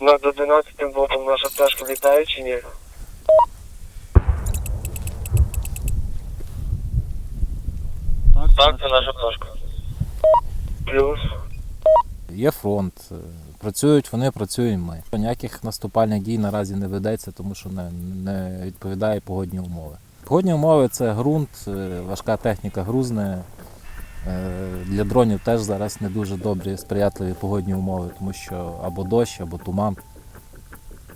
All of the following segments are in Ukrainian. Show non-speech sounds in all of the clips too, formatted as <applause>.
Над 11 ботом наша пташка літає чи ні? Так, Так, це наша пташка. Плюс. Є фронт, працюють вони, працюємо ми. Ніяких наступальних дій наразі не ведеться, тому що не, не відповідає погодні умови. Погодні умови це ґрунт, е, важка техніка грузне. Е, Для дронів теж зараз не дуже добрі, сприятливі погодні умови, тому що або дощ, або туман.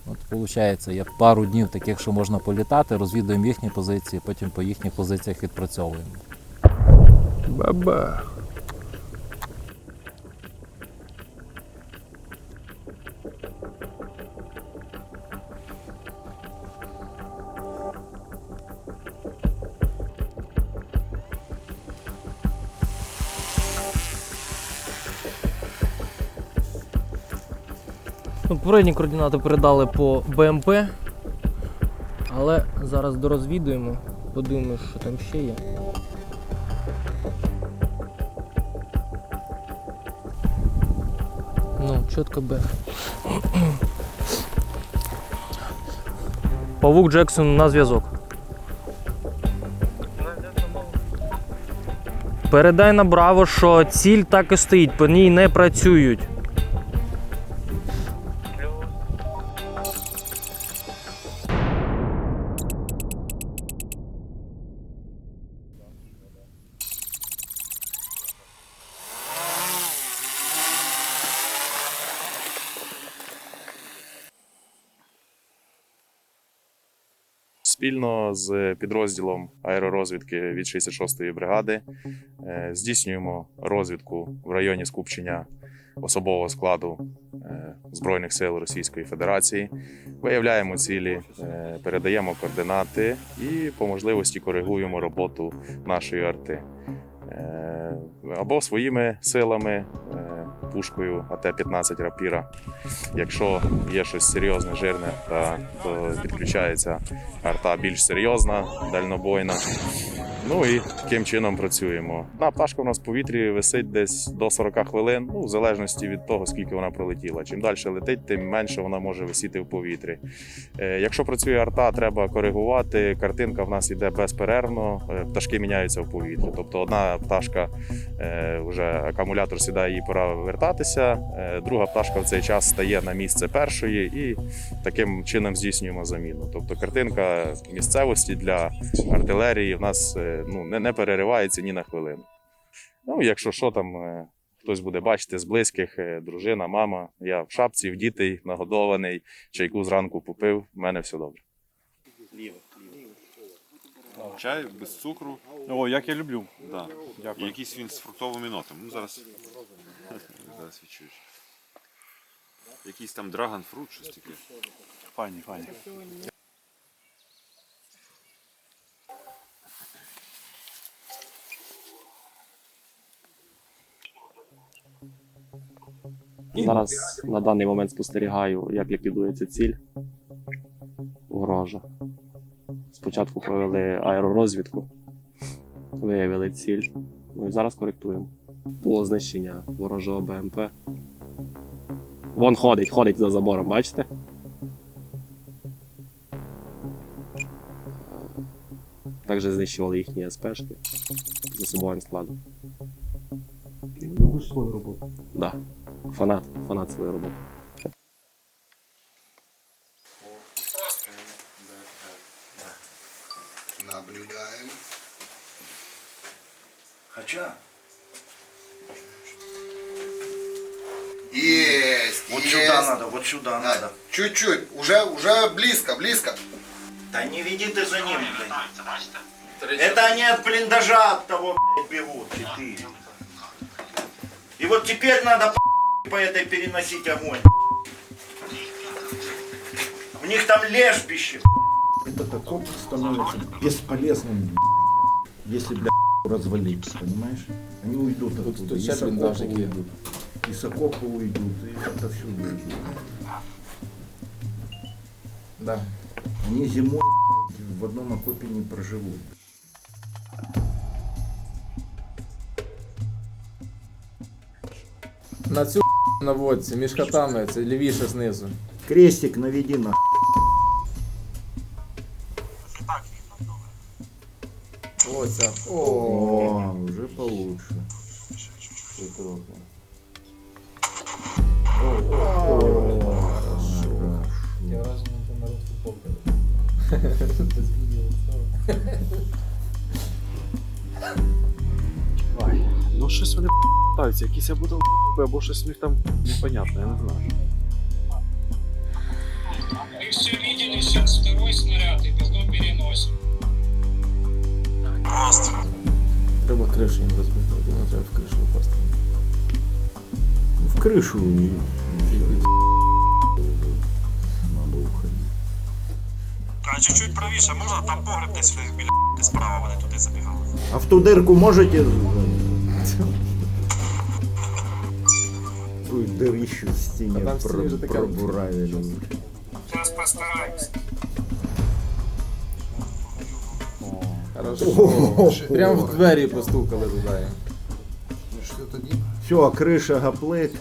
От виходить, є пару днів таких, що можна політати, розвідуємо їхні позиції, потім по їхніх позиціях відпрацьовуємо. Баба. Попередні координати передали по БМП. Але зараз дорозвідуємо, подивимось, що там ще є. Ну, чітко Б. Павук Джексон на зв'язок. Передай на Браво, що ціль так і стоїть, по ній не працюють. Спільно з підрозділом аеророзвідки від 66-ї бригади е, здійснюємо розвідку в районі скупчення особового складу е, Збройних сил Російської Федерації. Виявляємо цілі, е, передаємо координати і по можливості коригуємо роботу нашої арти. Або своїми силами, пушкою АТ-15 рапіра. Якщо є щось серйозне, жирне, то підключається арта більш серйозна, дальнобойна. Ну і таким чином працюємо. Одна пташка у нас в повітрі висить десь до 40 хвилин, ну, в залежності від того, скільки вона пролетіла. Чим далі летить, тим менше вона може висіти в повітрі. Е, Якщо працює арта, треба коригувати. Картинка в нас йде безперервно, е, пташки міняються в повітрі. Тобто одна пташка е, вже акумулятор сідає, їй пора вертатися. Друга пташка в цей час стає на місце першої і таким чином здійснюємо заміну. Тобто картинка місцевості для артилерії в нас ну, не, не переривається ні на хвилину. Ну, якщо що там. е, Хтось буде бачити з близьких, е, дружина, мама. Я в шапці, в дітей, нагодований, чайку зранку попив, в мене все добре. Чай без цукру. О, як я люблю. Да. І Дякую. якийсь він з фруктовими нотами. Ну зараз, <laughs> зараз відчуєш. Якийсь там драгонфрут, щось таке. Файні, файні. Зараз на даний момент спостерігаю, як ліквідується ціль ворожа. Спочатку провели аеророзвідку, виявили ціль. Ну і зараз коректуємо. Було знищення ворожого БМП. Вон ходить, ходить за забором, бачите? Також знищували їхні СПшки з особовим складом. Любиш свою роботу. Да. Фанат, фанат своєї роботи. Наблюдаем. Хотя. Есть. Вот есть. сюда надо, вот сюда Да, надо. Чуть-чуть. Уже, уже близко, близко. Да не веди ты за ним, блин. Это они от блиндажа от того, блядь, бегут. Четыре. И вот теперь надо по этой переносить огонь. У них там лежбище. Этот окоп становится бесполезным, если, бля, развалить, понимаешь? Они уйдут оттуда, и с окопа уйдут, и с окопа уйдут, и отовсюду уйдут. Да. Они зимой блядь, в одном окопе не проживут. На цю наводці між хатами, це лівіше знизу. Крестик наведи на. Оця. О, О, уже получше. Ще трохи. Ой, ну щось вони <laughs> питаються, якісь або там або щось у них там непонятне, я не знаю. Мы все видели, сейчас второй снаряд и потом переносим. треба кришу їм розбити, один треба в кришу впасти. В крышу и... Надо уходить. А чуть-чуть правіше, можна там погреб десь біля де справа вони туди забігали. А в ту дырку можете... дырищу в стене там в стене про- же такая- пробуравили. Зараз постараємось. Хорошо. Прямо в двері постукали туди. Все, крыша гоплит.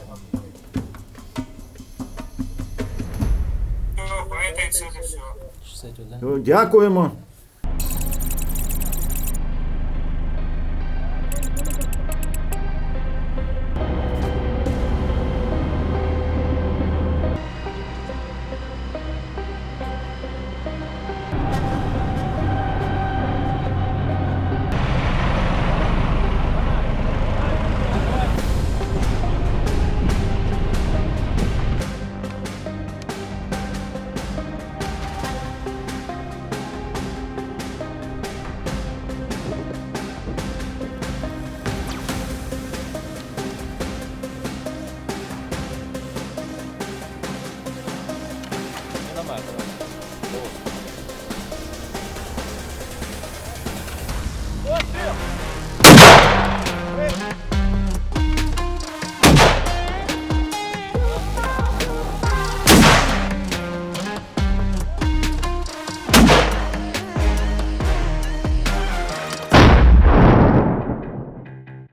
Все, по этой цели все. Все, Дякуємо.